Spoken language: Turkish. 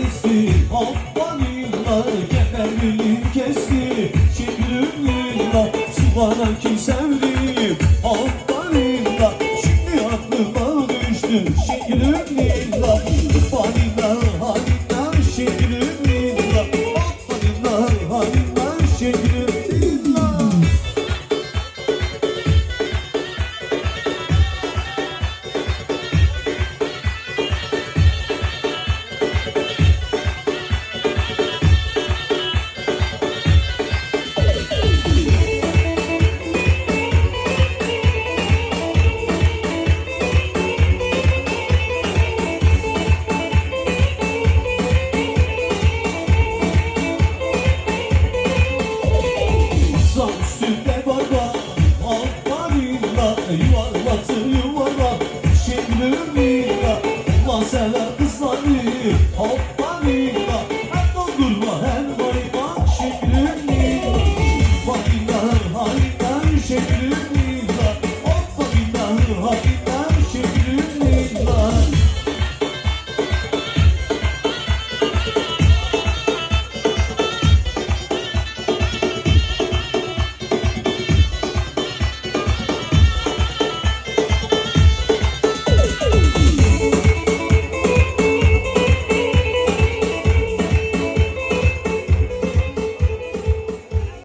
kesti Hoppan illa geberliyim kesti. Şirin illa suvara kim sevdim şimdi aklıma düştü. Şirin illa sever kızları Aferinla Hem doldurma hem Şeklüm lila Halina halina şeklüm